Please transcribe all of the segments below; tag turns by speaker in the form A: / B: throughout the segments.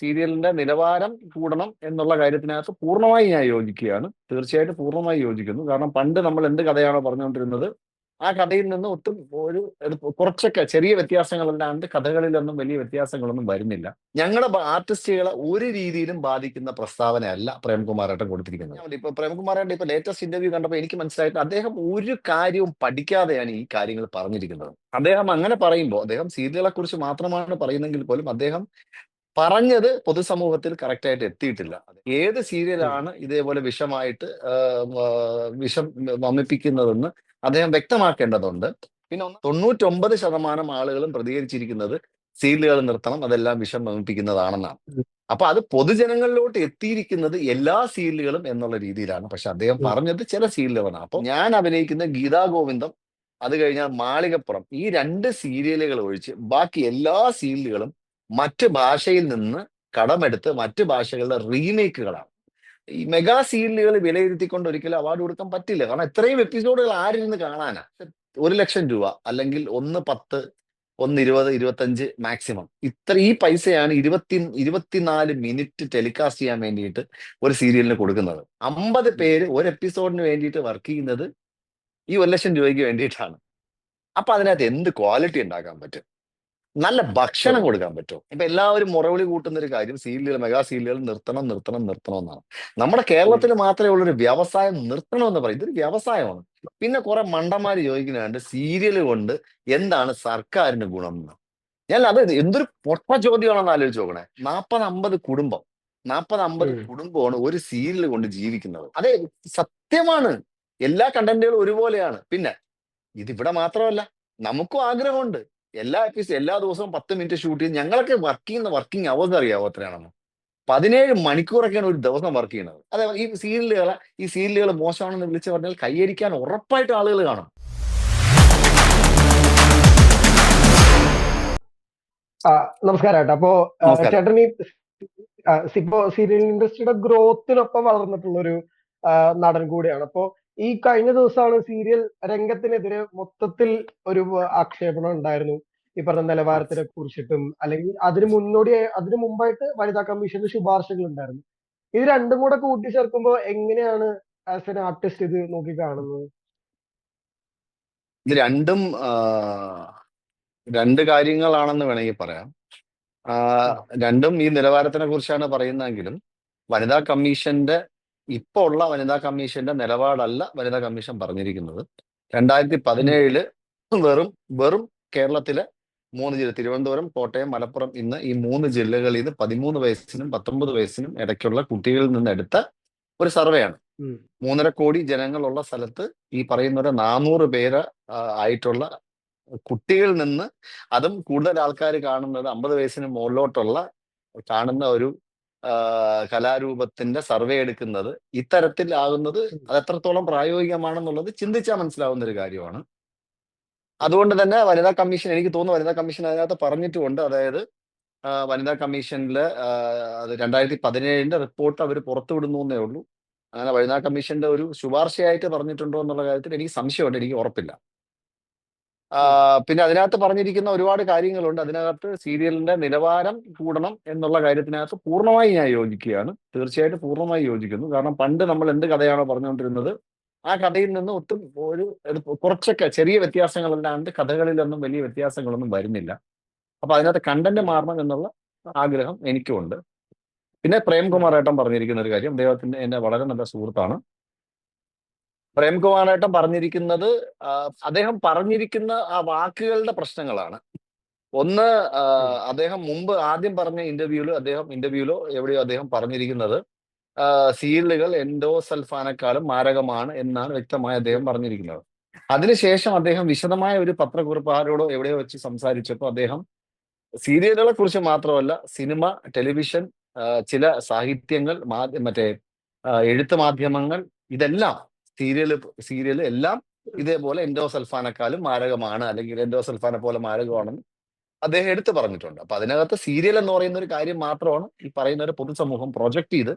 A: സീരിയലിന്റെ നിലവാരം കൂടണം എന്നുള്ള കാര്യത്തിനകത്ത് പൂർണമായി ഞാൻ യോജിക്കുകയാണ്. തീർച്ചയായിട്ടും പൂർണമായി യോജിക്കുന്നു. കാരണം പണ്ട് നമ്മൾ എന്ത് കഥയാണോ പറഞ്ഞുകൊണ്ടിരുന്നത് ആ കഥയിൽ നിന്ന് ഒട്ടും ഒരു കുറച്ചൊക്കെ ചെറിയ വ്യത്യാസങ്ങളല്ലാണ്ട് കഥകളിലൊന്നും വലിയ വ്യത്യാസങ്ങളൊന്നും വരുന്നില്ല. ഞങ്ങളുടെ ആർട്ടിസ്റ്റുകളെ ഒരു രീതിയിലും ബാധിക്കുന്ന പ്രസ്താവനയല്ല പ്രേംകുമാറേട്ടൻ കൊടുത്തിരിക്കുന്നത്. ഇപ്പൊ പ്രേംകുമാറേട്ടൻ ഇപ്പൊ ലേറ്റസ്റ്റ് ഇന്റർവ്യൂ കണ്ടപ്പോൾ എനിക്ക് മനസ്സിലായിട്ട് അദ്ദേഹം ഒരു കാര്യവും പഠിക്കാതെയാണ് ഈ കാര്യങ്ങൾ പറഞ്ഞിരിക്കുന്നത്. അദ്ദേഹം അങ്ങനെ പറയുമ്പോൾ അദ്ദേഹം സീരിയലുകളെ കുറിച്ച് മാത്രമാണ് പറയുന്നെങ്കിൽ പോലും അദ്ദേഹം പറഞ്ഞത് പൊതുസമൂഹത്തിൽ കറക്റ്റായിട്ട് എത്തിയിട്ടില്ല. ഏത് സീരിയലാണ് ഇതേപോലെ വിഷമായിട്ട് വിഷം വമിപ്പിക്കുന്നതെന്ന് അദ്ദേഹം വ്യക്തമാക്കേണ്ടതുണ്ട്. പിന്നെ ഒന്ന് തൊണ്ണൂറ്റൊമ്പത് ശതമാനം ആളുകളും പ്രതികരിച്ചിരിക്കുന്നത് സീരിയലുകൾ നിർത്തണം അതെല്ലാം വിഷം വമിപ്പിക്കുന്നതാണെന്നാണ് അപ്പൊ അത് പൊതുജനങ്ങളിലോട്ട് എത്തിയിരിക്കുന്നത് എല്ലാ സീരിയലുകളും എന്നുള്ള രീതിയിലാണ്. പക്ഷെ അദ്ദേഹം. പറഞ്ഞത് ചില സീരിയലുകളാണ് അപ്പൊ ഞാൻ അഭിനയിക്കുന്ന ഗീതാ ഗോവിന്ദം അത് കഴിഞ്ഞാൽ മാളികപ്പുറം ഈ രണ്ട് സീരിയലുകൾ ഒഴിച്ച് ബാക്കി എല്ലാ സീരിയലുകളും മറ്റ് ഭാഷയിൽ നിന്ന് കടമെടുത്ത് മറ്റ് ഭാഷകളുടെ റീമേക്കുകളാണ്. ഈ മെഗാ സീരിയലുകൾ വിലയിരുത്തിക്കൊണ്ട് ഒരിക്കലും അവാർഡ് കൊടുക്കാൻ പറ്റില്ല. കാരണം എത്രയും എപ്പിസോഡുകൾ ആരിരുന്ന് കാണാനാ? ഒരു ലക്ഷം രൂപ അല്ലെങ്കിൽ ഒന്ന് പത്ത് ഒന്ന് ഇരുപത് ഇരുപത്തഞ്ച് മാക്സിമം. ഇത്ര ഈ പൈസയാണ് ഇരുപത്തി ഇരുപത്തിനാല് മിനിറ്റ് ടെലികാസ്റ്റ് ചെയ്യാൻ വേണ്ടിയിട്ട് ഒരു സീരിയലിന് കൊടുക്കുന്നത്. അമ്പത് പേര് ഒരു എപ്പിസോഡിന് വേണ്ടിയിട്ട് വർക്ക് ചെയ്യുന്നത് ഈ ഒരു ലക്ഷം രൂപയ്ക്ക് വേണ്ടിയിട്ടാണ്. അപ്പൊ അതിനകത്ത് എന്ത് ക്വാളിറ്റി ഉണ്ടാക്കാൻ പറ്റും? നല്ല ഭക്ഷണം കൊടുക്കാൻ പറ്റും. ഇപ്പൊ എല്ലാവരും മുറവിളി കൂട്ടുന്ന ഒരു കാര്യം സീരിയലുകൾ മെഗാ സീരിയലുകൾ നിർത്തണം നിർത്തണം നിർത്തണം എന്നാണ്. നമ്മുടെ കേരളത്തിൽ മാത്രമേ ഉള്ള ഒരു വ്യവസായം നിർത്തണം എന്ന് പറയും. ഇതൊരു വ്യവസായമാണ്. പിന്നെ കുറെ മണ്ടന്മാര് ചോദിക്കുന്നുണ്ട് സീരിയൽ കൊണ്ട് എന്താണ് സർക്കാരിന് ഗുണം എന്ന്? ഞാൻ അത് എന്തൊരു പൊട്ട ചോദ്യമാണെന്ന് ആലോചിച്ച് നോക്കണേ. നാപ്പത് അമ്പത് കുടുംബം നാപ്പത് അമ്പത്. കുടുംബമാണ് ഒരു സീരിയൽ കൊണ്ട് ജീവിക്കുന്നത്. അതെ സത്യമാണ്. എല്ലാ കണ്ടന്റുകളും ഒരുപോലെയാണ്. പിന്നെ ഇതിവിടെ മാത്രമല്ല നമുക്കും ആഗ്രഹമുണ്ട്. എല്ലാ എപ്പിസോഡ് എല്ലാ ദിവസവും പത്ത് മിനിറ്റ് ഷൂട്ട് ചെയ്ത് ഞങ്ങളൊക്കെ വർക്ക് ചെയ്യുന്ന വർക്കിംഗ് അവേഴ്സ് അറിയാവോ എത്രയാണെന്ന് പതിനേഴ് മണിക്കൂറൊക്കെയാണ് ഒരു ദിവസം വർക്ക് ചെയ്യുന്നത്. അതെ ഈ സീരിയലുകൾ ഈ സീരിയലുകൾ മോശമാണെന്ന് വിളിച്ച് പറഞ്ഞാൽ കൈയടിക്കാൻ ഉറപ്പായിട്ട് ആളുകൾ കാണും.
B: നമസ്കാരം ഏട്ടാ. അപ്പോ ചേട്ടൻ ഈ ഇപ്പോ സീരിയൽ ഇൻഡസ്ട്രിയുടെ ഗ്രോത്തിനൊപ്പം വളർന്നിട്ടുള്ള ഒരു നടൻ കൂടിയാണ്. അപ്പോ ഈ കഴിഞ്ഞ ദിവസമാണ് സീരിയൽ രംഗത്തിനെതിരെ മൊത്തത്തിൽ ഒരു ആക്ഷേപണം ഉണ്ടായിരുന്നു. ഈ പറഞ്ഞ നിലവാരത്തിനെ കുറിച്ചിട്ടും അല്ലെങ്കിൽ അതിന് മുന്നോടിയായി അതിനു മുമ്പായിട്ട് വനിതാ കമ്മീഷന്റെ ശുപാർശകൾ ഉണ്ടായിരുന്നു. ഇത് രണ്ടും കൂടെ കൂട്ടിച്ചേർക്കുമ്പോൾ എങ്ങനെയാണ് ആസ് എൻ ആർട്ടിസ്റ്റ് ഇത് നോക്കി കാണുന്നത്?
A: ഇത് രണ്ടും രണ്ട് കാര്യങ്ങളാണെന്ന് വേണമെങ്കിൽ പറയാം. രണ്ടും ഈ നിലവാരത്തിനെ കുറിച്ചാണ് പറയുന്നതെങ്കിലും വനിതാ കമ്മീഷന്റെ ഇപ്പൊ ഉള്ള വനിതാ കമ്മീഷന്റെ നിലപാടല്ല വനിതാ കമ്മീഷൻ പറഞ്ഞിരിക്കുന്നത്. രണ്ടായിരത്തി പതിനേഴിൽ വെറും വെറും കേരളത്തിലെ മൂന്ന് ജില്ല തിരുവനന്തപുരം കോട്ടയം മലപ്പുറം ഇന്ന് ഈ മൂന്ന് ജില്ലകളിൽ നിന്ന് പതിമൂന്ന് വയസ്സിനും പത്തൊമ്പത് വയസ്സിനും ഇടയ്ക്കുള്ള കുട്ടികളിൽ നിന്ന് എടുത്ത ഒരു സർവേയാണ്. മൂന്നര കോടി ജനങ്ങളുള്ള സ്ഥലത്ത് ഈ പറയുന്ന ഒരു നാനൂറ് പേര് ആയിട്ടുള്ള കുട്ടികളിൽ നിന്ന് അതും കൂടുതൽ ആൾക്കാർ കാണുന്നത് അമ്പത് വയസ്സിന് മുകളിലോട്ടുള്ള കാണുന്ന ഒരു കലാരൂപത്തിന്റെ സർവേ എടുക്കുന്നത് ഇത്തരത്തിൽ ആകുന്നത് അത് എത്രത്തോളം പ്രായോഗികമാണെന്നുള്ളത് ചിന്തിച്ചാൽ മനസ്സിലാവുന്ന ഒരു കാര്യമാണ്. അതുകൊണ്ട് തന്നെ വനിതാ കമ്മീഷൻ എനിക്ക് തോന്നുന്നു വനിതാ കമ്മീഷൻ അതിനകത്ത് പറഞ്ഞിട്ടുമുണ്ട്. അതായത് വനിതാ കമ്മീഷനിൽ അത് രണ്ടായിരത്തി പതിനേഴിന്റെ റിപ്പോർട്ട് അവർ പുറത്തുവിടുന്നു എന്നേ ഉള്ളൂ. അങ്ങനെ വനിതാ കമ്മീഷന്റെ ഒരു ശുപാർശയായിട്ട് പറഞ്ഞിട്ടുണ്ടോ എന്നുള്ള കാര്യത്തിൽ എനിക്ക് സംശയമുണ്ട്. എനിക്ക് ഉറപ്പില്ല. പിന്നെ അതിനകത്ത് പറഞ്ഞിരിക്കുന്ന ഒരുപാട് കാര്യങ്ങളുണ്ട്. അതിനകത്ത് സീരിയലിന്റെ നിലവാരം കൂടണം എന്നുള്ള കാര്യത്തിനകത്ത് പൂർണമായി ഞാൻ യോജിക്കുകയാണ്. തീർച്ചയായിട്ടും പൂർണമായി യോജിക്കുന്നു. കാരണം പണ്ട് നമ്മൾ എന്ത് കഥയാണോ പറഞ്ഞുകൊണ്ടിരുന്നത് ആ കഥയിൽ നിന്ന് ഒട്ടും ഒരു കുറച്ചൊക്കെ ചെറിയ വ്യത്യാസങ്ങളല്ലാണ്ട് കഥകളിലൊന്നും വലിയ വ്യത്യാസങ്ങളൊന്നും വരുന്നില്ല. അപ്പൊ അതിനകത്ത് കണ്ടന്റ് മാറണം എന്നുള്ള ആഗ്രഹം എനിക്കുമുണ്ട് പിന്നെ പ്രേംകുമാർ ഏട്ടൻ പറഞ്ഞിരിക്കുന്ന ഒരു കാര്യം അദ്ദേഹത്തിന്റെ എന്റെ വളരെ നല്ല സുഹൃത്താണ്. പ്രേംകുമാർ ഏട്ടൻ പറഞ്ഞിരിക്കുന്നത് അദ്ദേഹം പറഞ്ഞിരിക്കുന്ന ആ വാക്കുകളുടെ പ്രശ്നങ്ങളാണ്. ഒന്ന് അദ്ദേഹം മുമ്പ് ആദ്യം പറഞ്ഞ ഇന്റർവ്യൂവിലോ അദ്ദേഹം ഇന്റർവ്യൂലോ എവിടെയോ അദ്ദേഹം പറഞ്ഞിരിക്കുന്നത് സീലുകൾ എൻഡോ സൽഫാനേക്കാളും മാരകമാണ് എന്നാണ് വ്യക്തമായി അദ്ദേഹം പറഞ്ഞിരിക്കുന്നത്. അതിനുശേഷം അദ്ദേഹം വിശദമായ ഒരു പത്രക്കുറിപ്പ് ആരോടോ എവിടെയോ വെച്ച് സംസാരിച്ചപ്പോൾ അദ്ദേഹം സീരിയലുകളെ കുറിച്ച് മാത്രമല്ല സിനിമ ടെലിവിഷൻ ചില സാഹിത്യങ്ങൾ മറ്റേ എഴുത്ത് മാധ്യമങ്ങൾ ഇതെല്ലാം സീരിയൽ സീരിയൽ എല്ലാം ഇതേപോലെ എൻഡോസൽഫാനേക്കാളും മാരകമാണ് അല്ലെങ്കിൽ എൻഡോസൽഫാനെ പോലെ മാരകമാണെന്ന് അദ്ദേഹം എടുത്തു പറഞ്ഞിട്ടുണ്ട്. അപ്പൊ അതിനകത്ത് സീരിയൽ എന്ന് പറയുന്ന ഒരു കാര്യം മാത്രമാണ് ഈ പറയുന്ന ഒരു പൊതുസമൂഹം പ്രൊജക്ട് ചെയ്ത്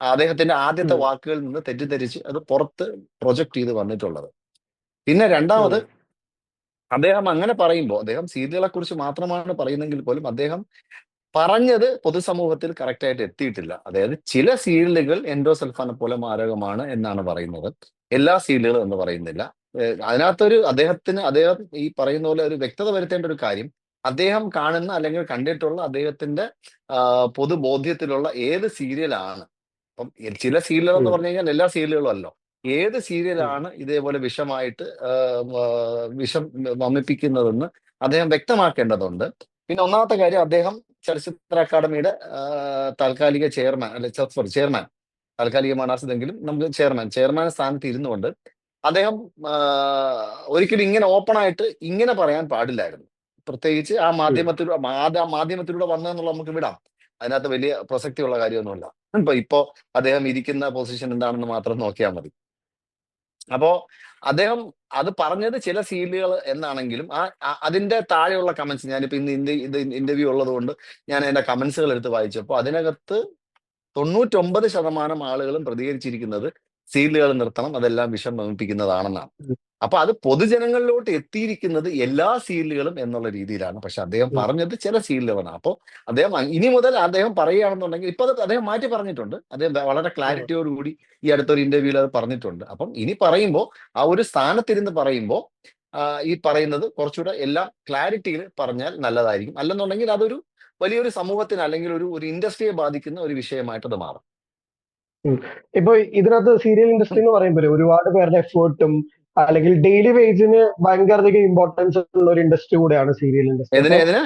A: അദ്ദേഹത്തിന്റെ ആദ്യത്തെ. വാക്കുകളിൽ നിന്ന് തെറ്റിദ്ധരിച്ച് അത് പുറത്ത് പ്രൊജക്ട് ചെയ്ത് വന്നിട്ടുള്ളത്. പിന്നെ രണ്ടാമത് അദ്ദേഹം അങ്ങനെ പറയുമ്പോൾ അദ്ദേഹം സീരിയലുകളെ കുറിച്ച് മാത്രമാണ് പറയുന്നെങ്കിൽ പോലും അദ്ദേഹം പറഞ്ഞത് പൊതുസമൂഹത്തിൽ കറക്റ്റായിട്ട് എത്തിയിട്ടില്ല. അതായത് ചില സീരിയലുകൾ എൻഡോസൽഫാനെ പോലെ മാരകമാണ് എന്നാണ് പറയുന്നത്. എല്ലാ സീരിയലുകളും എന്ന് പറയുന്നില്ല. അതിനകത്തൊരു അദ്ദേഹത്തിന് അദ്ദേഹം ഈ പറയുന്ന പോലെ ഒരു വ്യക്തത വരുത്തേണ്ട ഒരു കാര്യം അദ്ദേഹം കാണുന്ന അല്ലെങ്കിൽ കണ്ടിട്ടുള്ള അദ്ദേഹത്തിന്റെ പൊതുബോധ്യത്തിലുള്ള ഏത് സീരിയലാണ്. അപ്പം ചില സീരിയലുകൾ എന്ന്. പറഞ്ഞു കഴിഞ്ഞാൽ എല്ലാ സീരിയലുകളും അല്ലോ. ഏത് സീരിയലാണ് ഇതേപോലെ വിഷമായിട്ട് വിഷം വമിപ്പിക്കുന്നതെന്ന് അദ്ദേഹം വ്യക്തമാക്കേണ്ടതുണ്ട്. പിന്നെ ഒന്നാമത്തെ കാര്യം അദ്ദേഹം ചലച്ചിത്ര അക്കാദമിയുടെ താൽക്കാലിക ചെയർമാൻ അല്ലെ സോറി ചെയർമാൻ താൽക്കാലികമാണ് ആസിതെങ്കിലും നമുക്ക് ചെയർമാൻ ചെയർമാൻ സ്ഥാനത്ത് ഇരുന്നുകൊണ്ട് അദ്ദേഹം ഒരിക്കലും ഇങ്ങനെ ഓപ്പൺ ആയിട്ട് ഇങ്ങനെ പറയാൻ പാടില്ലായിരുന്നു. പ്രത്യേകിച്ച് ആ മാധ്യമത്തിലൂടെ മാധ്യമത്തിലൂടെ വന്നതെന്നുള്ള നമുക്ക് വിടാം. അതിനകത്ത് വലിയ പ്രസക്തിയുള്ള കാര്യമൊന്നുമില്ല. ഇപ്പൊ ഇപ്പോ അദ്ദേഹം ഇരിക്കുന്ന പൊസിഷൻ എന്താണെന്ന് മാത്രം നോക്കിയാൽ മതി. അപ്പോ അദ്ദേഹം അത് പറഞ്ഞത് ചില സീലുകൾ എന്നാണെങ്കിലും ആ അതിന്റെ താഴെയുള്ള കമന്റ്സ് ഞാനിപ്പോ ഇന്ന് ഇന്ത്യ ഇത് ഇന്റർവ്യൂ ഉള്ളത് കൊണ്ട് ഞാൻ എന്റെ കമന്റ്സുകൾ എടുത്ത് വായിച്ചപ്പോൾ അതിനകത്ത് തൊണ്ണൂറ്റൊമ്പത് ശതമാനം ആളുകളും പ്രതികരിച്ചിരിക്കുന്നത് സീലുകൾ നിർത്തണം അതെല്ലാം വിഷം വമിപ്പിക്കുന്നതാണെന്നാണ്. അപ്പൊ അത് പൊതുജനങ്ങളിലോട്ട് എത്തിയിരിക്കുന്നത് എല്ലാ സീലുകളും എന്നുള്ള രീതിയിലാണ്. പക്ഷെ അദ്ദേഹം പറഞ്ഞത് ചില സീലുകളാണ് അപ്പോൾ അദ്ദേഹം ഇനി മുതൽ അദ്ദേഹം പറയുകയാണെന്നുണ്ടെങ്കിൽ ഇപ്പൊ അത് അദ്ദേഹം മാറ്റി പറഞ്ഞിട്ടുണ്ട്. അദ്ദേഹം വളരെ വളരെ ക്ലാരിറ്റിയോടുകൂടി ഈ അടുത്തൊരു ഇന്റർവ്യൂവിൽ അത് പറഞ്ഞിട്ടുണ്ട്. അപ്പം ഇനി പറയുമ്പോൾ ആ ഒരു സ്ഥാനത്തിരുന്ന് പറയുമ്പോൾ ഈ പറയുന്നത് കുറച്ചുകൂടെ എല്ലാം ക്ലാരിറ്റിയിൽ പറഞ്ഞാൽ നല്ലതായിരിക്കും. അല്ലെന്നുണ്ടെങ്കിൽ അതൊരു വലിയൊരു സമൂഹത്തിന് അല്ലെങ്കിൽ ഒരു ഒരു ഇൻഡസ്ട്രിയെ ബാധിക്കുന്ന ഒരു വിഷയമായിട്ട് അത് മാറും.
B: ഇപ്പൊ ഇതിനകത്ത് സീരിയൽ ഇൻഡസ്ട്രി എന്ന് പറയുമ്പോൾ ഒരുപാട് പേരുടെ എഫേർട്ടും അല്ലെങ്കിൽ ഡെയിലി വേജിന് ഭയങ്കരധികം ഇമ്പോർട്ടൻസ് ഉള്ള ഒരു ഇൻഡസ്ട്രി കൂടെയാണ് സീരിയൽ ഇൻഡസ്ട്രി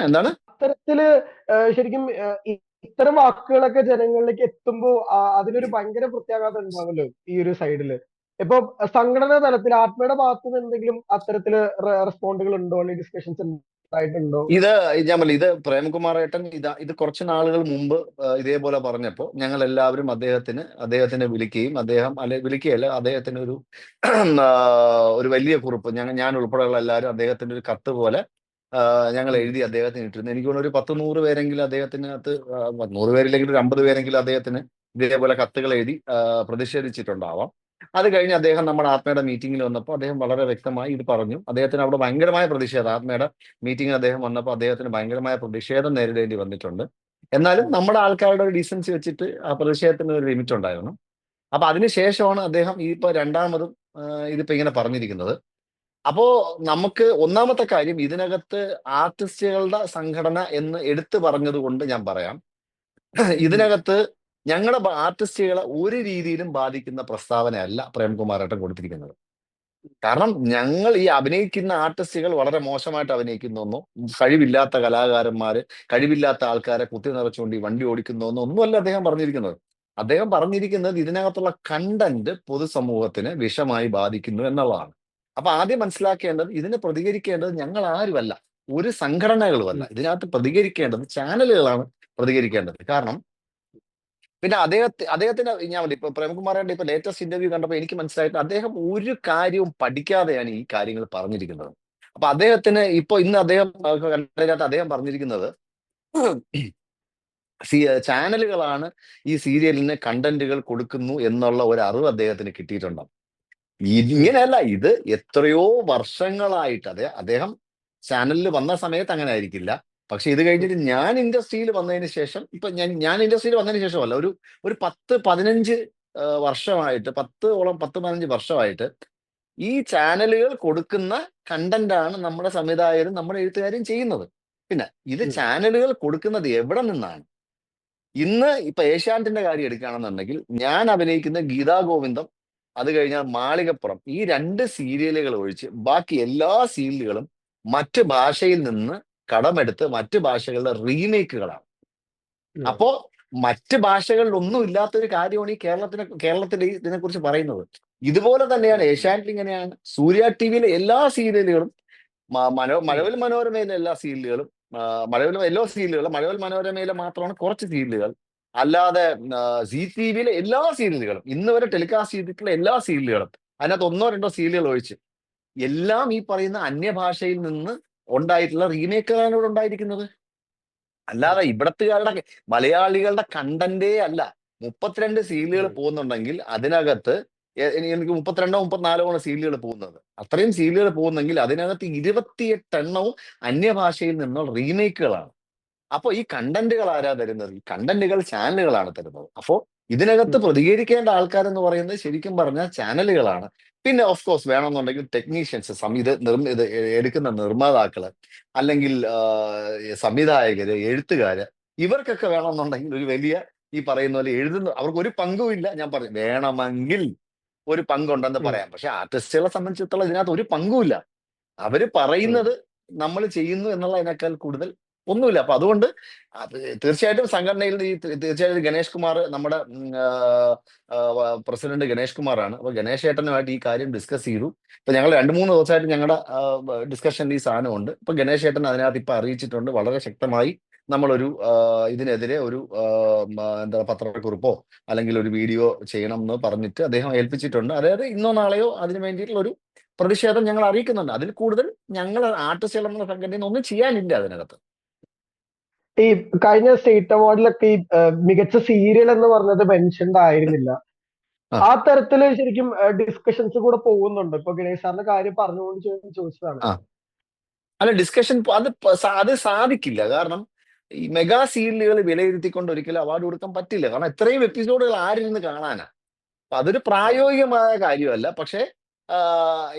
A: എന്താണ്?
B: അത്തരത്തിൽ ശരിക്കും ഇത്തരം വാക്കുകളൊക്കെ ജനങ്ങളിലേക്ക് എത്തുമ്പോൾ അതിനൊരു ഭയങ്കര പ്രത്യാഘാതം ഉണ്ടാവല്ലോ ഈ ഒരു സൈഡിൽ ഇപ്പൊ സംഘടനാ തലത്തിൽ ആത്മയുടെ ഭാഗത്തുനിന്ന് എന്തെങ്കിലും അത്തരത്തിൽ റെസ്പോണ്ടുകൾ ഉണ്ടോ? അല്ലെങ്കിൽ ഡിസ്കഷൻസ് ഉണ്ടായിട്ടുണ്ടോ
A: ഇത് ഞാൻ പറയും ഇത് പ്രേംകുമാർ ഏട്ടൻ ഇത് ഇത് കുറച്ച് നാളുകൾ മുമ്പ് ഇതേപോലെ പറഞ്ഞപ്പോൾ ഞങ്ങൾ എല്ലാവരും അദ്ദേഹത്തിന് അദ്ദേഹത്തിനെ വിളിക്കുകയും അദ്ദേഹം അല്ലെ വിളിക്കുകയല്ല അദ്ദേഹത്തിന് ഒരു ഒരു വലിയ കുറിപ്പ്. ഞങ്ങൾ ഞാൻ ഉൾപ്പെടെയുള്ള എല്ലാവരും അദ്ദേഹത്തിന്റെ ഒരു കത്ത് പോലെ ഞങ്ങൾ എഴുതി അദ്ദേഹത്തിന് ഇട്ടിരുന്നു. എനിക്ക് തോന്നുന്നു ഒരു പത്ത് നൂറ് പേരെങ്കിലും അദ്ദേഹത്തിനകത്ത് നൂറ് പേരില്ലെങ്കിൽ ഒരു അമ്പത് പേരെങ്കിലും അദ്ദേഹത്തിന് ഇതേപോലെ കത്തുകൾ എഴുതി പ്രതിഷേധിച്ചിട്ടുണ്ടാവാം. അത് കഴിഞ്ഞ് അദ്ദേഹം നമ്മുടെ ആത്മയുടെ മീറ്റിംഗിൽ വന്നപ്പോൾ അദ്ദേഹം വളരെ വ്യക്തമായി ഇത് പറഞ്ഞു. അദ്ദേഹത്തിന് അവിടെ ഭയങ്കരമായ പ്രതിഷേധം ആത്മയുടെ മീറ്റിംഗിൽ അദ്ദേഹം വന്നപ്പോൾ അദ്ദേഹത്തിന് ഭയങ്കരമായ പ്രതിഷേധം നേരിടേണ്ടി വന്നിട്ടുണ്ട്. എന്നാലും നമ്മുടെ ആൾക്കാരുടെ ഒരു ഡീസൻസി വെച്ചിട്ട് ആ പ്രതിഷേധത്തിന് ഒരു ലിമിറ്റ് ഉണ്ടായിരുന്നു. അപ്പൊ അതിനുശേഷമാണ് അദ്ദേഹം ഈ ഇപ്പൊ രണ്ടാമതും ഇതിപ്പോ ഇങ്ങനെ പറഞ്ഞിരിക്കുന്നത്. അപ്പോ നമുക്ക് ഒന്നാമത്തെ കാര്യം ഇതിനകത്ത് ആർട്ടിസ്റ്റുകളുടെ സംഘടന എന്ന് എടുത്തു പറഞ്ഞത് കൊണ്ട് ഞാൻ പറയാം. ഇതിനകത്ത് ഞങ്ങളുടെ ആർട്ടിസ്റ്റുകളെ ഒരു രീതിയിലും ബാധിക്കുന്ന പ്രസ്താവനയല്ല പ്രേംകുമാറേട്ടൻ കൊടുത്തിരിക്കുന്നത്. കാരണം ഞങ്ങൾ ഈ അഭിനയിക്കുന്ന ആർട്ടിസ്റ്റുകൾ വളരെ മോശമായിട്ട് അഭിനയിക്കുന്നൊന്നോ കഴിവില്ലാത്ത കലാകാരന്മാര് കഴിവില്ലാത്ത ആൾക്കാരെ കുത്തി നിറച്ചുകൊണ്ട് ഈ വണ്ടി ഓടിക്കുന്നോന്നോ ഒന്നുമല്ല അദ്ദേഹം പറഞ്ഞിരിക്കുന്നത്. അദ്ദേഹം പറഞ്ഞിരിക്കുന്നത് ഇതിനകത്തുള്ള കണ്ടന്റ് പൊതുസമൂഹത്തിന് വിഷമായി ബാധിക്കുന്നു എന്നുള്ളതാണ്. അപ്പൊ ആദ്യം മനസ്സിലാക്കേണ്ടത് ഇതിനെ പ്രതികരിക്കേണ്ടത് ഞങ്ങൾ ആരുമല്ല ഒരു സംഘടനകളുമല്ല. ഇതിനകത്ത് പ്രതികരിക്കേണ്ടത് ചാനലുകളാണ് പ്രതികരിക്കേണ്ടത്. കാരണം പിന്നെ അദ്ദേഹത്തെ അദ്ദേഹത്തിന്റെ ഞാൻ പറഞ്ഞു, ഇപ്പൊ പ്രേംകുമാറിന്റെ ഇപ്പൊ ലേറ്റസ്റ്റ് ഇന്റർവ്യൂ കണ്ടപ്പോൾ എനിക്ക് മനസ്സിലായിട്ട് അദ്ദേഹം ഒരു കാര്യവും പഠിക്കാതെയാണ് ഈ കാര്യങ്ങൾ പറഞ്ഞിരിക്കുന്നത്. അപ്പൊ അദ്ദേഹത്തിന് ഇപ്പൊ ഇന്ന് അദ്ദേഹം കണ്ടതിനകത്ത് അദ്ദേഹം പറഞ്ഞിരിക്കുന്നത് ചാനലുകളാണ് ഈ സീരിയലിന് കണ്ടന്റുകൾ കൊടുക്കുന്നു എന്നുള്ള ഒരു അറിവ് അദ്ദേഹത്തിന് കിട്ടിയിട്ടുണ്ടാവും ഇങ്ങനെയല്ല ഇത് എത്രയോ വർഷങ്ങളായിട്ട് അദ്ദേഹം ചാനലിൽ വന്ന സമയത്ത് അങ്ങനെ ആയിരിക്കില്ല. പക്ഷെ ഇത് കഴിഞ്ഞിട്ട് ഞാൻ ഇൻഡസ്ട്രിയിൽ വന്നതിന് ശേഷം ഇപ്പൊ ഞാൻ ഞാൻ ഇൻഡസ്ട്രിയിൽ വന്നതിന് ശേഷമല്ല ഒരു ഒരു പത്ത് പതിനഞ്ച് വർഷമായിട്ട് വർഷമായിട്ട് ഓളം പത്ത് പതിനഞ്ച് വർഷമായിട്ട് ഈ ചാനലുകൾ കൊടുക്കുന്ന കണ്ടന്റ് ആണ് നമ്മുടെ സംവിധായകരും നമ്മുടെ എഴുത്തുകാരും ചെയ്യുന്നത്. പിന്നെ ഇത് ചാനലുകൾ കൊടുക്കുന്നത് എവിടെ നിന്നാണ്? ഇന്ന് ഇപ്പൊ ഏഷ്യാനെറ്റിന്റെ കാര്യം എടുക്കുകയാണെന്നുണ്ടെങ്കിൽ ഞാൻ അഭിനയിക്കുന്ന ഗീതാ ഗോവിന്ദം അത് കഴിഞ്ഞാൽ മാളികപ്പുറം ഈ രണ്ട് സീരിയലുകൾ ഒഴിച്ച് ബാക്കി എല്ലാ സീരിയലുകളും മറ്റ് ഭാഷയിൽ നിന്ന് കടമെടുത്ത് മറ്റു ഭാഷകളുടെ റീമേക്കുകളാണ്. അപ്പോ മറ്റ് ഭാഷകളിൽ ഒന്നും ഇല്ലാത്തൊരു കാര്യമാണ് ഈ കേരളത്തിനെ കേരളത്തിൽ ഇതിനെ കുറിച്ച് പറയുന്നത്. ഇതുപോലെ തന്നെയാണ് ഏഷ്യാനെറ്റിൽ ഇങ്ങനെയാണ്. സൂര്യ ടി വിയിലെ എല്ലാ സീരിയലുകളും മനോ മഴവിൽ മനോരമയിലെ എല്ലാ സീരിയലുകളും മഴവിൽ എല്ലാ സീരിയലുകളും മഴവിൽ മനോരമയിലെ മാത്രമാണ് കുറച്ച് സീരിയലുകൾ. അല്ലാതെ സി ടി വിയിലെ എല്ലാ സീരിയലുകളും ഇന്ന് വരെ ടെലികാസ്റ്റ് ചെയ്തിട്ടുള്ള എല്ലാ സീരിയലുകളും അതിനകത്ത് ഒന്നോ രണ്ടോ സീരിയലുകൾ ഒഴിച്ച് എല്ലാം ഈ പറയുന്ന അന്യഭാഷയിൽ നിന്ന് ഉണ്ടായിട്ടുള്ള റീമേക്കുകളാണ് ഇവിടെ ഉണ്ടായിരിക്കുന്നത്. അല്ലാതെ ഇവിടത്തുകാരുടെ മലയാളികളുടെ കണ്ടന്റേ അല്ല. മുപ്പത്തിരണ്ട്
B: സീലുകൾ.
A: പോകുന്നുണ്ടെങ്കിൽ അതിനകത്ത് എനിക്ക് മുപ്പത്തിരണ്ടോ മുപ്പത്തിനാലോ ആണ് സീലുകൾ പോകുന്നത്. അത്രയും സീലുകൾ പോകുന്നെങ്കിൽ അതിനകത്ത് ഇരുപത്തിയെട്ട് എണ്ണവും അന്യഭാഷയിൽ നിന്നുള്ള റീമേക്കുകളാണ്. അപ്പോൾ ഈ കണ്ടന്റുകൾ ആരാ തരുന്നത്? ഈ കണ്ടന്റുകൾ ചാനലുകളാണ് തരുന്നത്. അപ്പോ ഇതിനകത്ത്. പ്രതികരിക്കേണ്ട ആൾക്കാരെന്ന് പറയുന്നത് ശരിക്കും പറഞ്ഞാൽ ചാനലുകളാണ്. പിന്നെ ഓഫ് കോഴ്സ് വേണമെന്നുണ്ടെങ്കിൽ ടെക്നീഷ്യൻസ് സംവിധ നിർമ്മ എടുക്കുന്ന നിർമ്മാതാക്കൾ അല്ലെങ്കിൽ സംവിധായകര് എഴുത്തുകാര് ഇവർക്കൊക്കെ വേണമെന്നുണ്ടെങ്കിൽ ഒരു വലിയ ഈ പറയുന്ന പോലെ എഴുതുന്ന അവർക്ക് ഒരു പങ്കുമില്ല ഞാൻ പറഞ്ഞു വേണമെങ്കിൽ ഒരു പങ്കുണ്ടെന്ന്. പറയാം. പക്ഷെ ആർട്ടിസ്റ്റുകളെ സംബന്ധിച്ചിടത്തോളം ഇതിനകത്ത് ഒരു പങ്കുമില്ല അവർ പറയുന്നത് നമ്മൾ ചെയ്യുന്നു എന്നുള്ളതിനേക്കാൾ കൂടുതൽ ഒന്നുമില്ല. അപ്പൊ അതുകൊണ്ട് തീർച്ചയായിട്ടും സംഘടനയിൽ ഈ തീർച്ചയായിട്ടും ഗണേഷ് കുമാർ നമ്മുടെ പ്രസിഡന്റ് ഗണേഷ് കുമാറാണ്. അപ്പൊ ഗണേഷ് ഏട്ടനുമായിട്ട് ഈ കാര്യം ഡിസ്കസ് ചെയ്തു. ഇപ്പൊ ഞങ്ങൾ രണ്ട് മൂന്ന് ദിവസമായിട്ട് ഞങ്ങളുടെ ഡിസ്കഷനിൽ ഈ സാധനമുണ്ട്. ഇപ്പൊ ഗണേഷ് ഏട്ടൻ അതിനകത്ത് ഇപ്പൊ അറിയിച്ചിട്ടുണ്ട്. വളരെ ശക്തമായി നമ്മളൊരു ഇതിനെതിരെ ഒരു എന്താ പത്രക്കുറിപ്പോ അല്ലെങ്കിൽ ഒരു വീഡിയോ ചെയ്യണം എന്ന് പറഞ്ഞിട്ട് അദ്ദേഹം ഏൽപ്പിച്ചിട്ടുണ്ട്. അതായത് ഇന്നോ നാളെയോ അതിന് വേണ്ടിയിട്ടുള്ള ഒരു പ്രതിഷേധം ഞങ്ങൾ അറിയിക്കുന്നുണ്ട്. അതിൽ കൂടുതൽ ഞങ്ങൾ ആർട്ടിസ്റ്റുകൾ എന്ന സംഘടനയിൽ ഒന്നും ചെയ്യാനില്ല അതിനകത്ത്.
B: ഈ കഴിഞ്ഞ സ്റ്റേറ്റ് അവാർഡിലൊക്കെ ഈ മികച്ച സീരിയൽ എന്ന് പറഞ്ഞത് മെൻഷൻഡ് ആയിരുന്നില്ല.
A: ആ.
B: തരത്തിൽ തരത്തിൽ ശരിക്കും ഡിസ്കഷൻസ് കൂടെ പോകുന്നുണ്ട്. ഇപ്പൊ ഗണേഷ് സാറിന്റെ കാര്യം പറഞ്ഞുകൊണ്ട് ചോദിച്ചതാണ്.
A: അല്ല ഡിസ്കഷൻ അത് അത് സാധിക്കില്ല. കാരണം ഈ മെഗാ സീരിയലുകൾ വിലയിരുത്തിക്കൊണ്ട് ഒരിക്കലും അവാർഡ് കൊടുക്കാൻ പറ്റില്ല. കാരണം ഇത്രയും എപ്പിസോഡുകൾ ആരിരുന്ന് കാണാനാ. അപ്പൊ അതൊരു പ്രായോഗികമായ കാര്യമല്ല. പക്ഷേ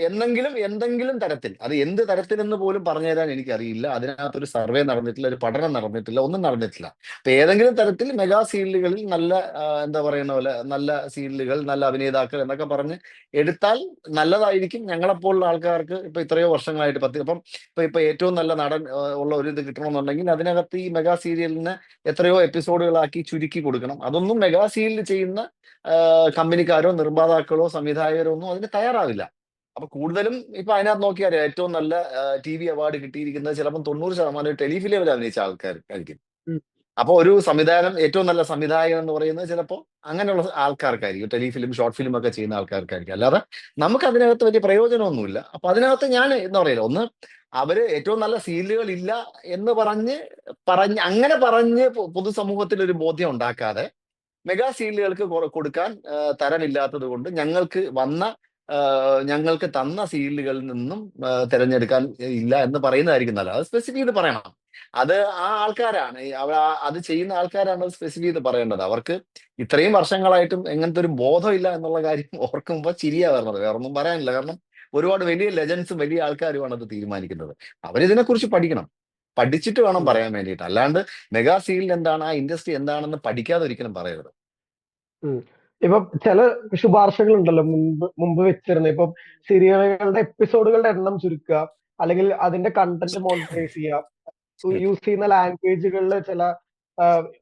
A: എന്നെങ്കിലും എന്തെങ്കിലും തരത്തിൽ. അത് എന്ത് തരത്തിലെന്ന് പോലും പറഞ്ഞു തരാൻ എനിക്കറിയില്ല. അതിനകത്തൊരു സർവേ നടന്നിട്ടില്ല ഒരു പഠനം നടന്നിട്ടില്ല ഒന്നും നടന്നിട്ടില്ല. അപ്പൊ ഏതെങ്കിലും തരത്തിൽ മെഗാ സീരിയലുകളിൽ നല്ല എന്താ പറയുന്ന പോലെ നല്ല സീരിയലുകൾ നല്ല അഭിനേതാക്കൾ എന്നൊക്കെ പറഞ്ഞ് എടുത്താൽ നല്ലതായിരിക്കും. ഞങ്ങളെപ്പോലുള്ള ആൾക്കാർക്ക് ഇപ്പൊ ഇത്രയോ വർഷങ്ങളായിട്ട് പത്ത് ഇപ്പം ഇപ്പൊ ഇപ്പൊ ഏറ്റവും നല്ല നടൻ ഉള്ള ഒരു ഇത് കിട്ടണമെന്നുണ്ടെങ്കിൽ അതിനകത്ത് ഈ മെഗാ സീരിയലിന് എത്രയോ എപ്പിസോഡുകളാക്കി ചുരുക്കി കൊടുക്കണം. അതൊന്നും മെഗാ സീരിയൽ ചെയ്യുന്ന കമ്പനിക്കാരോ നിർമ്മാതാക്കളോ സംവിധായകരോ ഒന്നും അതിന് തയ്യാറാവില്ല. അപ്പൊ കൂടുതലും ഇപ്പൊ അതിനകത്ത് നോക്കിയാൽ ഏറ്റവും നല്ല ടി വി അവാർഡ് കിട്ടിയിരിക്കുന്നത് ചിലപ്പോൾ തൊണ്ണൂറ് ശതമാനം ടെലിഫിലിമിൽ അഭിനയിച്ച ആൾക്കാർക്കായിരിക്കും. അപ്പൊ ഒരു സംവിധാനം ഏറ്റവും നല്ല സംവിധായകൻ എന്ന് പറയുന്നത് ചിലപ്പോൾ അങ്ങനെയുള്ള ആൾക്കാർക്കായിരിക്കും. ടെലിഫിലിം ഷോർട്ട് ഫിലിം ഒക്കെ ചെയ്യുന്ന ആൾക്കാർക്കായിരിക്കും. അല്ലാതെ നമുക്ക് അതിനകത്ത് വലിയ പ്രയോജനമൊന്നുമില്ല. അപ്പൊ അതിനകത്ത് ഞാൻ എന്താ പറയുക ഒന്ന് അവർ ഏറ്റവും നല്ല സീരിയലുകൾ ഇല്ല എന്ന് പറഞ്ഞ് പറഞ്ഞ് അങ്ങനെ പറഞ്ഞ് പൊതുസമൂഹത്തിൽ ഒരു ബോധ്യം ഉണ്ടാക്കാതെ മെഗാ സീരിയലുകൾക്ക് കൊടുക്കാൻ തരമില്ലാത്തത് കൊണ്ട് ഞങ്ങൾക്ക് വന്ന ഞങ്ങൾക്ക് തന്ന സീലുകളിൽ നിന്നും തിരഞ്ഞെടുക്കാൻ ഇല്ല എന്ന് പറയുന്നതായിരിക്കും നല്ലത്. അത് സ്പെസിഫിക് ചെയ്ത് പറയണം. അത് ആ ആൾക്കാരാണ്. അത് ചെയ്യുന്ന ആൾക്കാരാണ് സ്പെസിഫിക് ചെയ്ത് പറയേണ്ടത്. അവർക്ക് ഇത്രയും വർഷങ്ങളായിട്ടും എങ്ങനത്തെ ഒരു ബോധമില്ല എന്നുള്ള കാര്യം ഓർക്കുമ്പോൾ ചിരിയാ വരുന്നത് വേറെ ഒന്നും പറയാനില്ല. കാരണം ഒരുപാട് വലിയ ലെജൻസും വലിയ ആൾക്കാരുമാണ് അത് തീരുമാനിക്കുന്നത്. അവരിതിനെക്കുറിച്ച് പഠിക്കണം. പഠിച്ചിട്ട് വേണം പറയാൻ വേണ്ടിയിട്ട്. അല്ലാണ്ട് മെഗാ സീരിയൽ എന്താണ് ആ ഇൻഡസ്ട്രി എന്താണെന്ന് പഠിക്കാതെ ഒരിക്കലും പറയരുത്.
B: ഇപ്പൊ ചില ശുപാർശകൾ ഉണ്ടല്ലോ മുമ്പ് മുമ്പ് വെച്ചിരുന്നത്. ഇപ്പൊ സീരിയലുകളുടെ എപ്പിസോഡുകളുടെ എണ്ണം ചുരുക്കുക അല്ലെങ്കിൽ അതിന്റെ കണ്ടന്റ് മോണിറ്റൈസ് ചെയ്യുക യൂസ് ചെയ്യുന്ന ലാംഗ്വേജുകളിൽ ചില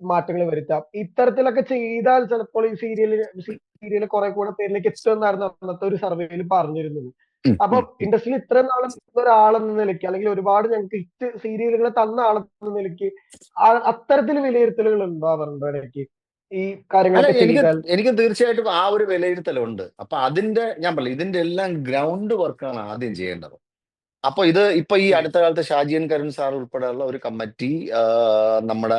B: മാറ്റങ്ങൾ വരുത്താം. ഇത്തരത്തിലൊക്കെ ചെയ്താൽ ചിലപ്പോൾ ഈ സീരിയൽ സീരിയൽ കുറെ കൂടെ പേരിലേക്ക് എത്തുമെന്നായിരുന്നു അന്നത്തെ ഒരു സർവേയിൽ പറഞ്ഞിരുന്നത്. അപ്പൊ. ഇൻഡസ്ട്രിയിൽ ഇത്രയും നാളും ഒരാളെന്ന നിലയ്ക്ക് അല്ലെങ്കിൽ ഒരുപാട് ഞങ്ങൾക്ക് ഹിറ്റ് സീരിയലുകളെ തന്ന ആളെന്ന നിലയ്ക്ക് അത്തരത്തിൽ വിലയിരുത്തലുകൾ ഉണ്ടാവാറുണ്ടോ ഇടയ്ക്ക്? ഈ
A: അല്ല എനിക്ക് എനിക്ക് തീർച്ചയായിട്ടും ആ ഒരു വിലയിരുത്തലുണ്ട്. അപ്പൊ അതിന്റെ ഞാൻ പറഞ്ഞു ഇതിന്റെ എല്ലാം ഗ്രൗണ്ട് വർക്കാണ് ആദ്യം ചെയ്യേണ്ടത്. അപ്പൊ ഇത് ഇപ്പൊ ഈ അടുത്ത കാലത്ത് ഷാജിയൻ കരൺ സാർ ഉൾപ്പെടെയുള്ള ഒരു കമ്മിറ്റി നമ്മുടെ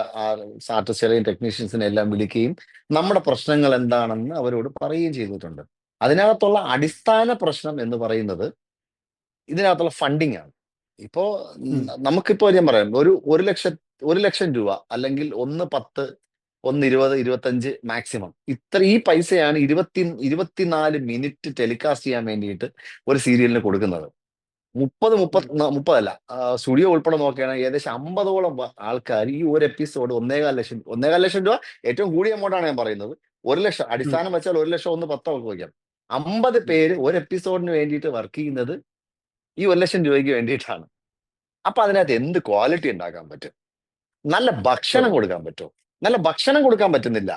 A: ആർട്ടിസ്റ്റുകളെയും ടെക്നീഷ്യൻസിനെ എല്ലാം വിളിക്കുകയും നമ്മുടെ പ്രശ്നങ്ങൾ എന്താണെന്ന് അവരോട് പറയുകയും ചെയ്തിട്ടുണ്ട്. അതിനകത്തുള്ള അടിസ്ഥാന പ്രശ്നം എന്ന് പറയുന്നത് ഇതിനകത്തുള്ള ഫണ്ടിങ് ആണ്. ഇപ്പോ. നമുക്കിപ്പോ ഞാൻ പറയാം ഒരു ഒരു ലക്ഷം ഒരു ലക്ഷം രൂപ അല്ലെങ്കിൽ ഒന്ന് പത്ത് ഒന്ന് ഇരുപത് ഇരുപത്തഞ്ച് മാക്സിമം ഇത്ര ഈ പൈസയാണ് ഇരുപത്തി ഇരുപത്തിനാല് മിനിറ്റ് ടെലികാസ്റ്റ് ചെയ്യാൻ വേണ്ടിയിട്ട് ഒരു സീരിയലിന് കൊടുക്കുന്നത്. മുപ്പത് മുപ്പത് മുപ്പതല്ല സ്റ്റുഡിയോ ഉൾപ്പെടെ നോക്കുകയാണെങ്കിൽ ഏകദേശം അമ്പതോളം ആൾക്കാർ ഈ ഒരു എപ്പിസോഡ് ഒന്നേകാൽ ലക്ഷം ഒന്നേകാൽ ലക്ഷം രൂപ ഏറ്റവും കൂടിയ എമൗണ്ടാണ് ഞാൻ പറയുന്നത്. ഒരു ലക്ഷം അടിസ്ഥാനം വെച്ചാൽ ഒരു ലക്ഷം ഒന്ന് പത്തോ ഒക്കെ വയ്ക്കാം. അമ്പത് പേര് ഒരു എപ്പിസോഡിന് വേണ്ടിയിട്ട് വർക്ക് ചെയ്യുന്നത് ഈ ഒരു ലക്ഷം രൂപയ്ക്ക് വേണ്ടിയിട്ടാണ്. അപ്പൊ അതിനകത്ത് എന്ത് ക്വാളിറ്റി ഉണ്ടാക്കാൻ പറ്റും? നല്ല ഭക്ഷണം കൊടുക്കാൻ പറ്റുമോ? നല്ല ഭക്ഷണം കൊടുക്കാൻ പറ്റുന്നില്ല.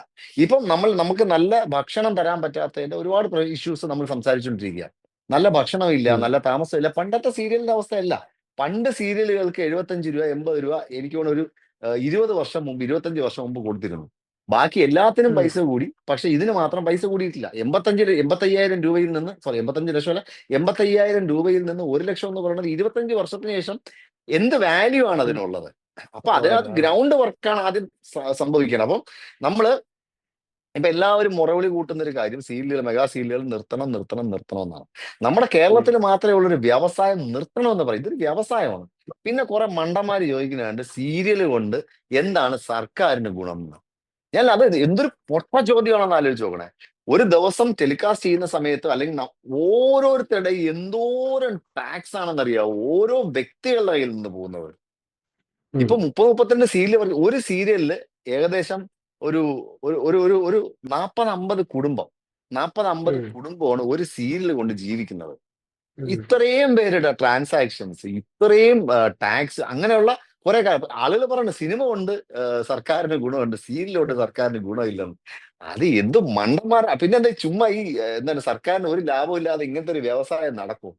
A: ഇപ്പം നമ്മൾ നമുക്ക് നല്ല ഭക്ഷണം തരാൻ പറ്റാത്തതിന്റെ ഒരുപാട് ഇഷ്യൂസ് നമ്മൾ സംസാരിച്ചുകൊണ്ടിരിക്കുക നല്ല ഭക്ഷണം
B: ഇല്ല
A: നല്ല താമസം ഇല്ല. പണ്ടത്തെ സീരിയലിന്റെ അവസ്ഥയല്ല. പണ്ട് സീരിയലുകൾക്ക് എഴുപത്തഞ്ച് രൂപ എൺപത് രൂപ എനിക്ക് വേണം ഒരു ഇരുപത് വർഷം മുമ്പ് ഇരുപത്തഞ്ച് വർഷം മുമ്പ് കൊടുത്തിരുന്നു. ബാക്കി എല്ലാത്തിനും. പൈസ കൂടി. പക്ഷെ ഇതിന് മാത്രം പൈസ കൂടിയിട്ടില്ല. എൺപത്തഞ്ച് എൺപത്തയ്യായിരം രൂപയിൽ നിന്ന് സോറി എൺപത്തഞ്ച് ലക്ഷം അല്ല എൺപത്തയ്യായിരം രൂപയിൽ നിന്ന് ഒരു ലക്ഷം എന്ന് പറയുന്നത് ഇരുപത്തഞ്ച് വർഷത്തിന് ശേഷം എന്ത് വാല്യൂ ആണ് അതിനുള്ളത്? അപ്പൊ അതിനകത്ത് ഗ്രൗണ്ട് വർക്കാണ് ആദ്യം സംഭവിക്കുന്നത് അപ്പം നമ്മൾ ഇപ്പൊ എല്ലാവരും മുറവിളി കൂട്ടുന്ന ഒരു കാര്യം സീരിയലുകൾ മെഗാ സീരിയലുകൾ നിർത്തണം നിർത്തണം നിർത്തണം എന്നാണ്. നമ്മുടെ കേരളത്തിൽ മാത്രമേ ഉള്ള ഒരു വ്യവസായം നിർത്തണം എന്ന് പറയും. ഇതൊരു വ്യവസായമാണ്. പിന്നെ കുറെ മണ്ടന്മാര് ചോദിക്കുന്നുണ്ട് സീരിയൽ കൊണ്ട് എന്താണ് സർക്കാരിന് ഗുണം എന്ന്? ഞാൻ അത് എന്തൊരു പൊട്ട ചോദ്യമാണെന്ന് ആലോചിച്ച് നോക്കണേ. ഒരു ദിവസം ടെലികാസ്റ്റ് ചെയ്യുന്ന സമയത്ത് അല്ലെങ്കിൽ ഓരോരുത്തരുടെ എന്തോരം ടാക്സ് ആണെന്നറിയാവോ? ഓരോ വ്യക്തികളുടെ കയ്യിൽ നിന്ന് പോകുന്നത് ഇപ്പൊ മുപ്പത് മുപ്പത്തിരണ്ട് സീരിയൽ പറഞ്ഞു ഒരു സീരിയലിൽ ഏകദേശം ഒരു ഒരു ഒരു ഒരു ഒരു നാപ്പത് അമ്പത് കുടുംബം നാപ്പത് അമ്പത്. കുടുംബമാണ് ഒരു സീരിയൽ കൊണ്ട് ജീവിക്കുന്നത്. ഇത്രയും പേരുടെ ട്രാൻസാക്ഷൻസ് ഇത്രയും ടാക്സ് അങ്ങനെയുള്ള കുറെ ആളുകൾ പറയുന്നത് സിനിമ കൊണ്ട് സർക്കാരിന് ഗുണമുണ്ട് സീരിയൽ കൊണ്ട് സർക്കാരിന് ഗുണമില്ലെന്ന്. അത് എന്ത് മണ്ടന്മാരാ. പിന്നെ എന്താ ചുമ്മാ ഈ എന്താണ് സർക്കാരിന് ഒരു ലാഭമില്ലാതെ ഇങ്ങനത്തെ ഒരു വ്യവസായം നടക്കും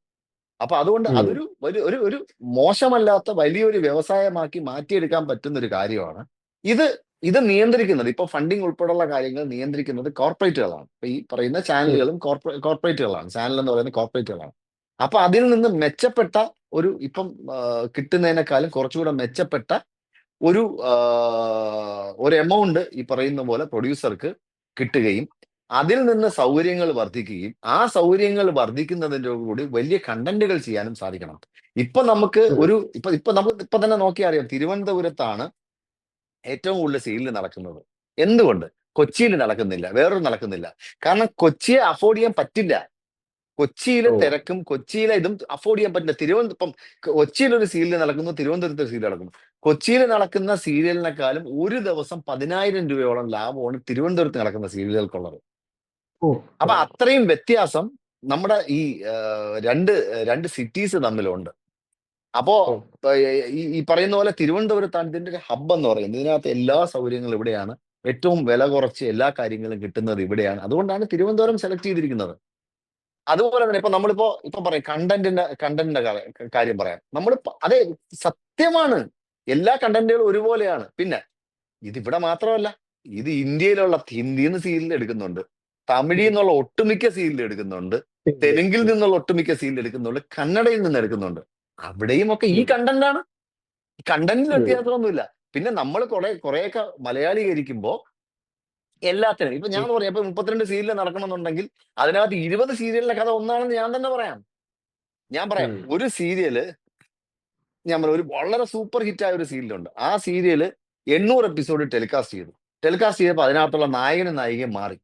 A: അപ്പൊ അതുകൊണ്ട് അതൊരു ഒരു ഒരു ഒരു മോശമല്ലാത്ത വലിയൊരു വ്യവസായമാക്കി മാറ്റിയെടുക്കാൻ പറ്റുന്ന ഒരു കാര്യമാണ്. ഇത് ഇത് നിയന്ത്രിക്കുന്നത് ഇപ്പൊ ഫണ്ടിങ് ഉൾപ്പെടെയുള്ള കാര്യങ്ങൾ നിയന്ത്രിക്കുന്നത് കോർപ്പറേറ്റുകളാണ്. ഇപ്പൊ ഈ പറയുന്ന ചാനലുകളും കോർപ്പറേറ്റുകളാണ്. ചാനൽ എന്ന് പറയുന്ന കോർപ്പറേറ്റുകളാണ്. അപ്പൊ അതിൽ നിന്ന് മെച്ചപ്പെട്ട ഒരു ഇപ്പം കിട്ടുന്നതിനേക്കാളും കുറച്ചുകൂടെ മെച്ചപ്പെട്ട ഒരു ഒരു എമൗണ്ട് ഈ പറയുന്ന പോലെ പ്രൊഡ്യൂസർക്ക് കിട്ടുകയും അതിൽ നിന്ന് സൗകര്യങ്ങൾ വർദ്ധിക്കുകയും ആ സൗകര്യങ്ങൾ വർദ്ധിക്കുന്നതിന്റെ കൂടി വലിയ കണ്ടന്റുകൾ ചെയ്യാനും സാധിക്കണം. ഇപ്പൊ നമുക്ക് ഒരു ഇപ്പൊ ഇപ്പൊ നമുക്ക് ഇപ്പൊ തന്നെ നോക്കിയാൽ അറിയാം തിരുവനന്തപുരത്താണ് ഏറ്റവും കൂടുതൽ സീരിയൽ നടക്കുന്നത്. എന്തുകൊണ്ട്? കൊച്ചിയിൽ നടക്കുന്നില്ല വേറൊരു നടക്കുന്നില്ല. കാരണം കൊച്ചിയെ അഫോർഡ് ചെയ്യാൻ പറ്റില്ല. കൊച്ചിയിലെ തിരക്കും കൊച്ചിയിലെ ഇതും അഫോർഡ് ചെയ്യാൻ പറ്റില്ല. തിരുവനന്തപുരം ഇപ്പം കൊച്ചിയിൽ ഒരു സീരിയൽ നടക്കുന്നു തിരുവനന്തപുരത്ത് ഒരു സീരിയൽ നടക്കുന്നു. കൊച്ചിയിൽ നടക്കുന്ന സീരിയലിനെക്കാളും ഒരു ദിവസം പതിനായിരം രൂപയോളം ലാഭമാണ് തിരുവനന്തപുരത്ത് നടക്കുന്ന സീരിയലുകൾക്കുള്ളത്. അപ്പൊ അത്രയും വ്യത്യാസം നമ്മുടെ ഈ രണ്ട് രണ്ട് സിറ്റീസ് തമ്മിലുണ്ട്. അപ്പോ ഈ പറയുന്ന പോലെ തിരുവനന്തപുരത്താണ് ഇതിന്റെ ഒരു ഹബ്ബ് എന്ന് പറയുന്നത്. ഇതിനകത്ത് എല്ലാ സൗകര്യങ്ങളും ഇവിടെയാണ്. ഏറ്റവും വില കുറച്ച് എല്ലാ കാര്യങ്ങളും കിട്ടുന്നത് ഇവിടെയാണ്. അതുകൊണ്ടാണ് തിരുവനന്തപുരം സെലക്ട് ചെയ്തിരിക്കുന്നത്. അതുപോലെ തന്നെ ഇപ്പൊ നമ്മളിപ്പോ ഇപ്പൊ പറയാം കണ്ടന്റിന്റെ കണ്ടന്റിന്റെ കാര്യം പറയാം. നമ്മൾ അതെ സത്യമാണ്. എല്ലാ കണ്ടന്റുകളും ഒരുപോലെയാണ്. പിന്നെ ഇത് ഇവിടെ മാത്രമല്ല ഇത് ഇന്ത്യയിലുള്ള ഹിന്ദിന്ന് സീരിയൽ എടുക്കുന്നുണ്ട്. തമിഴിൽ നിന്നുള്ള ഒട്ടുമിക്ക സീരിയൽ എടുക്കുന്നുണ്ട് തെലുങ്കിൽ നിന്നുള്ള ഒട്ടുമിക്ക സീരിയൽ എടുക്കുന്നുണ്ട് കന്നഡയിൽ നിന്ന് എടുക്കുന്നുണ്ട്. അവിടെയും ഒക്കെ ഈ കണ്ടന്റാണ്. കണ്ടന്റിൽ വ്യത്യാസമൊന്നുമില്ല. പിന്നെ നമ്മൾ കുറെ കുറെയൊക്കെ മലയാളീകരിക്കുമ്പോ എല്ലാത്തിനും ഇപ്പൊ ഞാൻ പറയാം ഇപ്പൊ മുപ്പത്തിരണ്ട് സീരിയൽ നടക്കണമെന്നുണ്ടെങ്കിൽ അതിനകത്ത് ഇരുപത് സീരിയലിന്റെ കഥ ഒന്നാണെന്ന് ഞാൻ തന്നെ പറയാം. ഞാൻ പറയാം ഒരു സീരിയൽ ഞാൻ പറയാം ഒരു വളരെ സൂപ്പർ ഹിറ്റ് ആയ ഒരു സീരിയലുണ്ട്. ആ സീരിയൽ എണ്ണൂറ് എപ്പിസോഡ് ടെലികാസ്റ്റ് ചെയ്തു. ടെലികാസ്റ്റ് ചെയ്തപ്പോൾ അതിനകത്തുള്ള നായകനും നായികയും മാറി.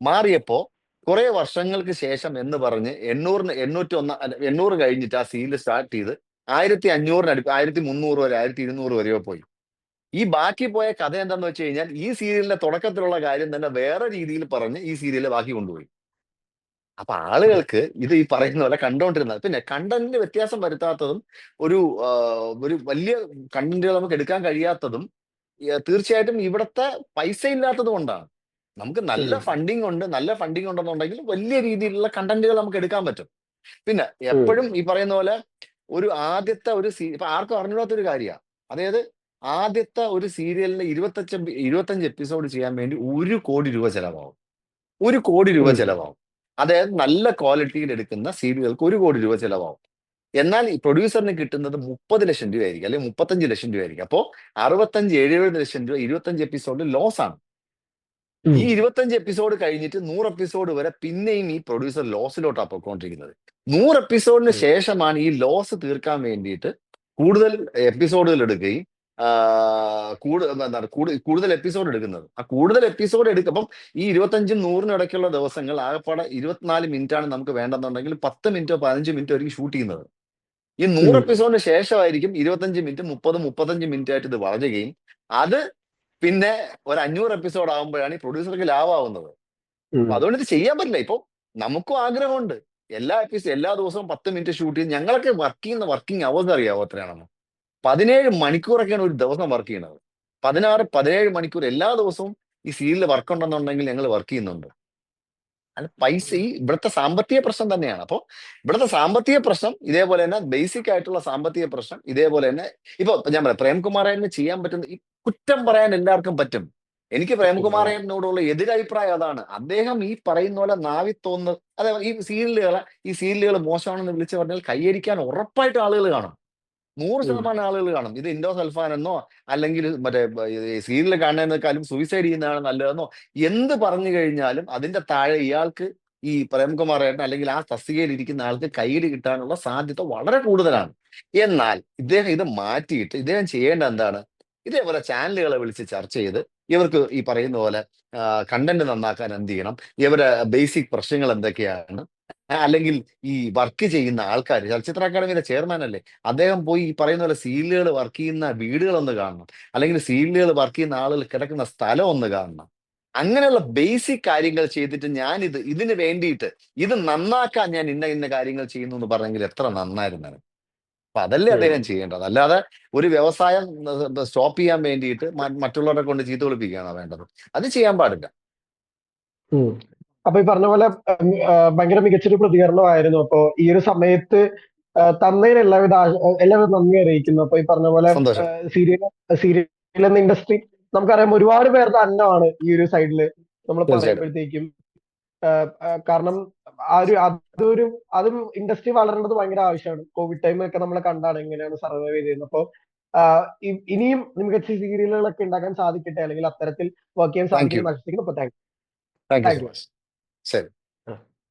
A: മാറിയപ്പോ കുറെ വർഷങ്ങൾക്ക് ശേഷം എന്ന് പറഞ്ഞ് എണ്ണൂറിന് എണ്ണൂറ്റി ഒന്ന് എണ്ണൂറ് കഴിഞ്ഞിട്ട് ആ സീരിയൽ സ്റ്റാർട്ട് ചെയ്ത് ആയിരത്തി അഞ്ഞൂറിന് അടുപ്പ് ആയിരത്തി മുന്നൂറ് വരെ ആയിരത്തി ഇരുന്നൂറ് വരെയോ പോയി. ഈ ബാക്കി പോയ കഥ എന്താന്ന് വെച്ച് കഴിഞ്ഞാൽ ഈ സീരിയലിന്റെ തുടക്കത്തിലുള്ള കാര്യം തന്നെ വേറെ രീതിയിൽ പറഞ്ഞ് ഈ സീരിയൽ ബാക്കി കൊണ്ടുപോയി. അപ്പൊ ആളുകൾക്ക് ഇത് ഈ പറയുന്ന പോലെ കണ്ടോണ്ടിരുന്നത്. പിന്നെ കണ്ടന്റിന് വ്യത്യാസം വരുത്താത്തതും ഒരു ഒരു വലിയ കണ്ടന്റുകൾ നമുക്ക് എടുക്കാൻ കഴിയാത്തതും തീർച്ചയായിട്ടും ഇവിടുത്തെ പൈസ ഇല്ലാത്തത് കൊണ്ടാണ്. നമുക്ക് നല്ല. ഫണ്ടിങ് ഉണ്ട് നല്ല ഫണ്ടിങ് ഉണ്ടെന്നുണ്ടെങ്കിൽ വലിയ രീതിയിലുള്ള കണ്ടന്റുകൾ നമുക്ക് എടുക്കാൻ പറ്റും. പിന്നെ എപ്പോഴും ഈ പറയുന്ന പോലെ ഒരു ആദ്യത്തെ ഒരു സീ ഇപ്പൊ ആർക്കും അറിഞ്ഞൂടാത്ത ഒരു കാര്യമാണ് അതായത് ആദ്യത്തെ ഒരു സീരിയലിന് ഇരുപത്തഞ്ച് ഇരുപത്തഞ്ച് എപ്പിസോഡ് ചെയ്യാൻ വേണ്ടി ഒരു കോടി രൂപ ചെലവാകും. ഒരു കോടി രൂപ. ചെലവാകും. അതായത് നല്ല ക്വാളിറ്റിയിൽ എടുക്കുന്ന സീരിയലുകൾക്ക് ഒരു കോടി രൂപ ചെലവാകും. എന്നാൽ ഈ പ്രൊഡ്യൂസറിന് കിട്ടുന്നത് മുപ്പത് ലക്ഷം രൂപ ആയിരിക്കും അല്ലെങ്കിൽ മുപ്പത്തഞ്ച് ലക്ഷം രൂപ ആയിരിക്കും അപ്പോൾ അറുപത്തഞ്ച് എഴുപത് ലക്ഷം രൂപ ഇരുപത്തഞ്ച് എപ്പിസോഡ് ലോസ് ആണ്. ഈ ഇരുപത്തഞ്ച് എപ്പിസോഡ് കഴിഞ്ഞിട്ട് നൂറ് എപ്പിസോഡ് വരെ പിന്നെയും ഈ പ്രൊഡ്യൂസർ ലോസിലോട്ടാണ് പോയിക്കൊണ്ടിരിക്കുന്നത് നൂറ് എപ്പിസോഡിന്. ശേഷമാണ് ഈ ലോസ് തീർക്കാൻ വേണ്ടിയിട്ട് കൂടുതൽ എപ്പിസോഡുകൾ എടുക്കുകയും കൂടുതൽ എപ്പിസോഡ് എടുക്കുന്നത് ആ കൂടുതൽ എപ്പിസോഡ് എടുക്കുമ്പം ഈ ഇരുപത്തഞ്ചും നൂറിനും ഇടയ്ക്കുള്ള ദിവസങ്ങൾ ആകെപ്പാടെ ഇരുപത്തിനാല് മിനിറ്റ് ആണ് നമുക്ക് വേണ്ടെന്നുണ്ടെങ്കിൽ പത്ത് മിനിറ്റോ പതിനഞ്ച് മിനിറ്റോ ആയിരിക്കും ഷൂട്ട് ചെയ്യുന്നത് ഈ നൂറ്. എപ്പിസോഡിന് ശേഷമായിരിക്കും ഇരുപത്തഞ്ച് മിനിറ്റ് മുപ്പത് മുപ്പത്തഞ്ച് മിനിറ്റ് ആയിട്ട് ഇത് വളരുകയും അത് പിന്നെ ഒരു അഞ്ഞൂറ് എപ്പിസോഡ് ആകുമ്പോഴാണ് ഈ പ്രൊഡ്യൂസർക്ക് അപ്പൊ അതുകൊണ്ട് ഇത് ചെയ്യാൻ പറ്റില്ല. ഇപ്പൊ നമുക്കും ആഗ്രഹമുണ്ട്. എല്ലാ എപ്പിസോഡ് എല്ലാ ദിവസവും പത്ത് മിനിറ്റ് ഷൂട്ട് ചെയ്ത് ഞങ്ങളൊക്കെ വർക്ക് ചെയ്യുന്ന വർക്കിംഗ് അവേഴ്സ് അറിയാവോ എത്രയാണെന്ന്? പതിനേഴ് മണിക്കൂറൊക്കെയാണ് ഒരു ദിവസം വർക്ക് ചെയ്യുന്നത്. പതിനാറ് പതിനേഴ് മണിക്കൂർ എല്ലാ ദിവസവും ഈ സീരിയൽ വർക്ക് ഉണ്ടെന്നുണ്ടെങ്കിൽ ഞങ്ങൾ വർക്ക് ചെയ്യുന്നുണ്ട്. അത് പൈസ ഈ ഇവിടുത്തെ സാമ്പത്തിക പ്രശ്നം തന്നെയാണ്. അപ്പോൾ ഇവിടുത്തെ സാമ്പത്തിക പ്രശ്നം ഇതേപോലെ തന്നെ ബേസിക് ആയിട്ടുള്ള സാമ്പത്തിക പ്രശ്നം ഇതേപോലെ തന്നെ ഇപ്പൊ ഞാൻ പറയാം പ്രേംകുമാറിന് ചെയ്യാൻ പറ്റുന്ന ഈ കുറ്റം പറയാൻ എല്ലാവർക്കും പറ്റും. എനിക്ക് പ്രേംകുമാറിനോടുള്ള എതിരഭിപ്രായം അതാണ്. അദ്ദേഹം ഈ പറയുന്ന പോലെ നാവി തോന്നുന്നത് അതെ ഈ സീരിയലുകളെ ഈ സീരിയലുകൾ മോശമാണെന്ന് വിളിച്ചു പറഞ്ഞാൽ കൈയരിക്കാൻ ഉറപ്പായിട്ട് ആളുകൾ കാണും. നൂറ്. ശതമാനം ആളുകൾ കാണും. ഇത് ഇൻഡോ സൽഫാൻ എന്നോ അല്ലെങ്കിൽ മറ്റേ സീരിയൽ കാണുന്നതിനേക്കാളും സൂയിസൈഡ് ചെയ്യുന്നതാണ് നല്ലതെന്നോ എന്ത് പറഞ്ഞു കഴിഞ്ഞാലും അതിന്റെ താഴെ ഇയാൾക്ക് ഈ പ്രേംകുമാർ ഏട്ടൻ അല്ലെങ്കിൽ ആ തസ്തികയിൽ ഇരിക്കുന്ന ആൾക്ക് കയ്യിൽ കിട്ടാനുള്ള സാധ്യത വളരെ കൂടുതലാണ്. എന്നാൽ ഇദ്ദേഹം ഇത് മാറ്റിയിട്ട് ഇദ്ദേഹം ചെയ്യേണ്ട എന്താണ്? ഇതേപോലെ ചാനലുകളെ വിളിച്ച് ചർച്ച ചെയ്ത് ഇവർക്ക് ഈ പറയുന്ന പോലെ കണ്ടന്റ് നന്നാക്കാൻ എന്ത് ചെയ്യണം? ഇവരുടെ ബേസിക് പ്രശ്നങ്ങൾ എന്തൊക്കെയാണ്? അല്ലെങ്കിൽ ഈ വർക്ക് ചെയ്യുന്ന ആൾക്കാർ ചലച്ചിത്ര അക്കാദമിയുടെ ചെയർമാൻ അല്ലേ അദ്ദേഹം പോയി ഈ പറയുന്ന പോലെ സീരിയലുകൾ വർക്ക് ചെയ്യുന്ന വീടുകളൊന്ന് കാണണം. അല്ലെങ്കിൽ സീരിയലുകൾ വർക്ക് ചെയ്യുന്ന ആളുകൾ കിടക്കുന്ന സ്ഥലം ഒന്ന് കാണണം. അങ്ങനെയുള്ള ബേസിക് കാര്യങ്ങൾ ചെയ്തിട്ട് ഞാൻ ഇത് ഇതിന് വേണ്ടിയിട്ട് ഇത് നന്നാക്കാൻ ഞാൻ ഇന്ന ഇന്ന കാര്യങ്ങൾ ചെയ്യുന്നു എന്ന് പറഞ്ഞെങ്കിൽ എത്ര നന്നായിരുന്നത് അപ്പൊ അതല്ലേ അദ്ദേഹം ചെയ്യേണ്ടത്. അല്ലാതെ ഒരു വ്യവസായം സ്റ്റോപ്പ് ചെയ്യാൻ വേണ്ടിയിട്ട് മറ്റുള്ളവരെ കൊണ്ട് ചീത്ത വിളിപ്പിക്കുകയാണോ വേണ്ടത്? അത് ചെയ്യാൻ പാടില്ല.
B: അപ്പൊ ഈ പറഞ്ഞ പോലെ ഭയങ്കര മികച്ചൊരു പ്രതികരണമായിരുന്നു. അപ്പോ ഈ ഒരു സമയത്ത് തന്നതിന് എല്ലാവിധ എല്ലാവരും നന്ദി അറിയിക്കുന്നു. അപ്പൊ ഈ പറഞ്ഞ പോലെ സീരിയൽ സീരിയൽ എന്ന ഇൻഡസ്ട്രി നമുക്കറിയാം ഒരുപാട് പേരുടെ അന്നമാണ് ഈ ഒരു സൈഡിൽ നമ്മൾ. പറയുമ്പോഴത്തേക്കും. കാരണം ആ ഒരു അതൊരു അതും ഇൻഡസ്ട്രി വളരേണ്ടത് ഭയങ്കര ആവശ്യമാണ്. കോവിഡ് ടൈമൊക്കെ നമ്മൾ കണ്ടാണ് എങ്ങനെയാണ് സർവൈവ് ചെയ്തിരുന്നത് അപ്പൊ ഇനിയും മികച്ച സീരിയലുകളൊക്കെ ഉണ്ടാക്കാൻ സാധിക്കട്ടെ? അല്ലെങ്കിൽ അത്തരത്തിൽ വർക്ക് ചെയ്യാൻ. സാധിക്കും താങ്ക്
A: യു ശരി.